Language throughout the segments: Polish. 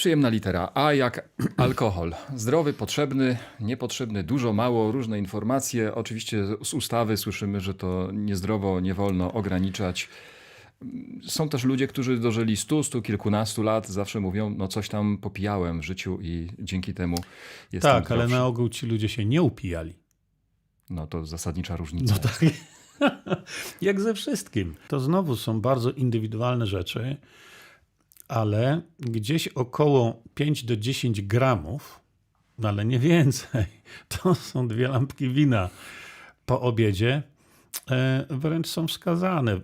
Przyjemna litera A jak alkohol. Zdrowy, potrzebny, niepotrzebny, dużo, mało, różne informacje. Oczywiście z ustawy słyszymy, że to niezdrowo, nie wolno ograniczać. Są też ludzie, którzy dożyli stu, stu kilkunastu lat, zawsze mówią, no coś tam popijałem w życiu i dzięki temu jestem Tak, ale zdrowszy. na ogół ci ludzie się nie upijali. No to zasadnicza różnica. No tak. Jak ze wszystkim. To znowu są bardzo indywidualne rzeczy, ale gdzieś około 5 do 10 gramów, no ale nie więcej, to są dwie lampki wina po obiedzie, e, wręcz są wskazane.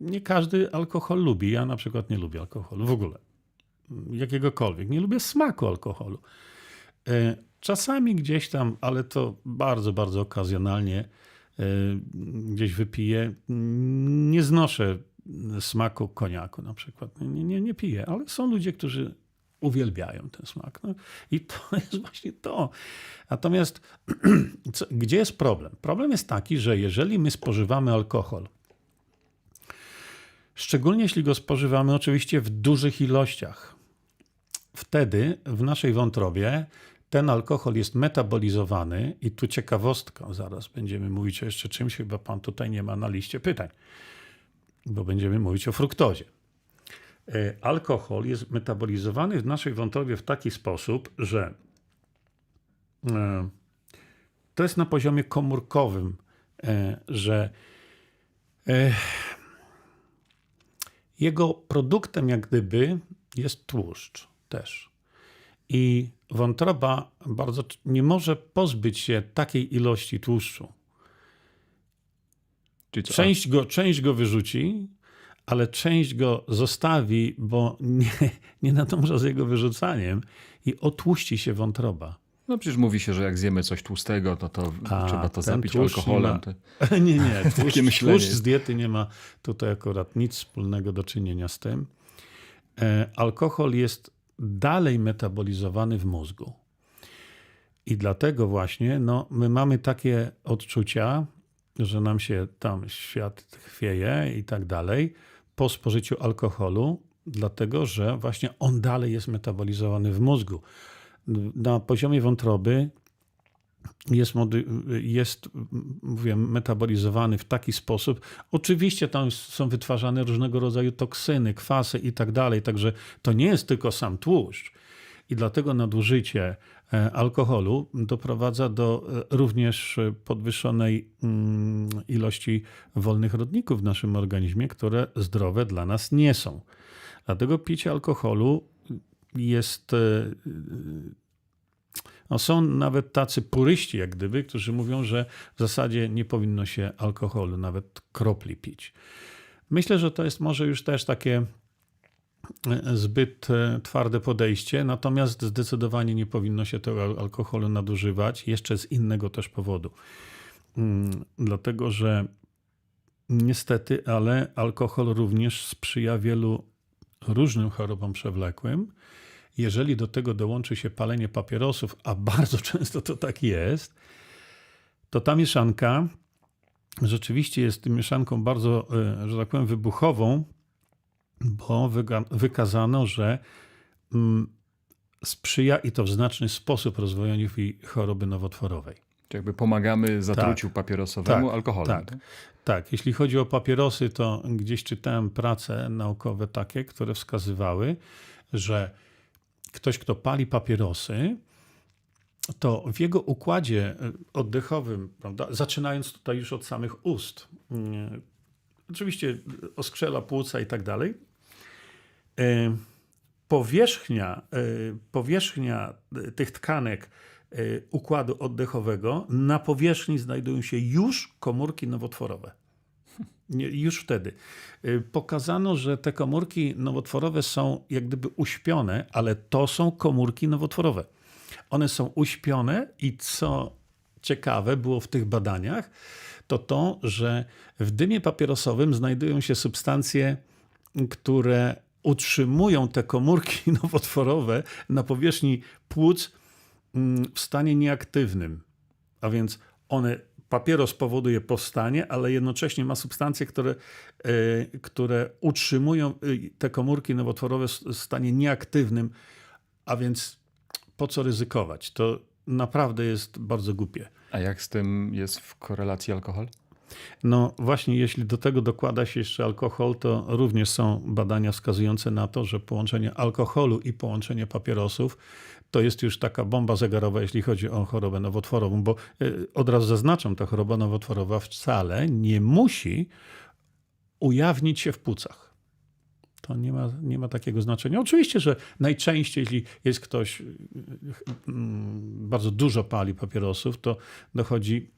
Nie każdy alkohol lubi. Ja na przykład nie lubię alkoholu w ogóle. Jakiegokolwiek. Nie lubię smaku alkoholu. E, Czasami gdzieś tam, ale to bardzo, bardzo okazjonalnie e, gdzieś wypiję. Nie znoszę smaku koniaku na przykład. Nie, nie, nie piję, ale są ludzie, którzy uwielbiają ten smak. No, I to jest właśnie to. Natomiast co, gdzie jest problem? Problem jest taki, że jeżeli my spożywamy alkohol, szczególnie jeśli go spożywamy oczywiście w dużych ilościach, wtedy w naszej wątrobie ten alkohol jest metabolizowany i tu ciekawostka, zaraz będziemy mówić o jeszcze czymś, chyba pan tutaj nie ma na liście pytań, bo będziemy mówić o fruktozie. E, Alkohol jest metabolizowany w naszej wątrobie w taki sposób, że e, to jest na poziomie komórkowym, e, że jego produktem jak gdyby jest tłuszcz też. I wątroba bardzo nie może pozbyć się takiej ilości tłuszczu. Część go, część go wyrzuci, ale część go zostawi, bo nie, nie nadąża z jego wyrzucaniem i otłuści się wątroba. No przecież mówi się, że jak zjemy coś tłustego, to, to A, trzeba to zapić alkoholem. nie To... Nie, nie. Tłuszcz, tłuszcz z diety nie ma tutaj akurat nic wspólnego do czynienia z tym. E, alkohol jest dalej metabolizowany w mózgu. I dlatego właśnie no, my mamy takie odczucia, że nam się tam świat chwieje i tak dalej po spożyciu alkoholu, dlatego że właśnie on dalej jest metabolizowany w mózgu. Na poziomie wątroby jest, jest mówię, metabolizowany w taki sposób. Oczywiście tam są wytwarzane różnego rodzaju toksyny, kwasy i tak dalej, także to nie jest tylko sam tłuszcz. I dlatego nadużycie alkoholu doprowadza do e, również e, podwyższonej mm, ilości wolnych rodników w naszym organizmie, które zdrowe dla nas nie są. Dlatego picie alkoholu jest e, no są nawet tacy puryści, jak gdyby, którzy mówią, że w zasadzie nie powinno się alkoholu, nawet kropli pić. Myślę, że to jest może już też takie e, zbyt e, twarde podejście, natomiast zdecydowanie nie powinno się tego al- alkoholu nadużywać, jeszcze z innego też powodu. Mm, Dlatego, że niestety, ale alkohol również sprzyja wielu różnym chorobom przewlekłym. Jeżeli do tego dołączy się palenie papierosów, a bardzo często to tak jest, to ta mieszanka rzeczywiście jest mieszanką bardzo, e, że tak powiem, wybuchową, bo wykazano, że mm, sprzyja i to w znaczny sposób rozwojowi choroby nowotworowej. Czy jakby pomagamy zatruciu papierosowemu Tak, alkoholem. tak. Tak, jeśli chodzi o papierosy, to gdzieś czytałem prace naukowe takie, które wskazywały, że ktoś, kto pali papierosy, to w jego układzie e, oddechowym, prawda, zaczynając tutaj już od samych ust, mm, oczywiście oskrzela płuca i tak dalej, e, powierzchnia, e, powierzchnia e, tych tkanek e, układu oddechowego, na powierzchni znajdują się już komórki nowotworowe. Już wtedy. Pokazano, że te komórki nowotworowe są jak gdyby uśpione, ale to są komórki nowotworowe. One są uśpione i co ciekawe było w tych badaniach, to to, że w dymie papierosowym znajdują się substancje, które utrzymują te komórki nowotworowe na powierzchni płuc mm, w stanie nieaktywnym. A więc one, papieros powoduje powstanie, ale jednocześnie ma substancje, które, e, które utrzymują y, te komórki nowotworowe w stanie nieaktywnym, A więc po co ryzykować? To naprawdę jest bardzo głupie. A jak z tym jest w korelacji alkohol? No właśnie, jeśli do tego dokłada się jeszcze alkohol, to również są badania wskazujące na to, że połączenie alkoholu i połączenie papierosów to jest już taka bomba zegarowa, jeśli chodzi o chorobę nowotworową, bo y, od razu zaznaczam, ta choroba nowotworowa wcale nie musi ujawnić się w płucach. To nie ma, nie ma takiego znaczenia. Oczywiście, że najczęściej, jeśli jest ktoś, y, y, bardzo dużo pali papierosów, to dochodzi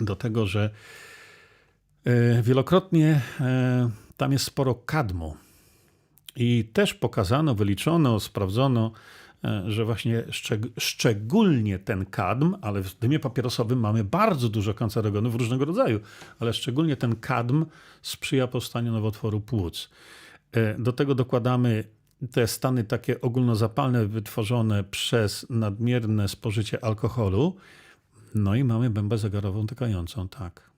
do tego, że e, wielokrotnie e, tam jest sporo kadmu. I też pokazano, wyliczono, sprawdzono, e, że właśnie szczeg- szczególnie ten kadm, ale w dymie papierosowym mamy bardzo dużo kancerogenów różnego rodzaju, ale szczególnie ten kadm sprzyja powstaniu nowotworu płuc. Do tego dokładamy te stany takie ogólnozapalne wytworzone przez nadmierne spożycie alkoholu, no i mamy bębę zegarową tykającą, tak.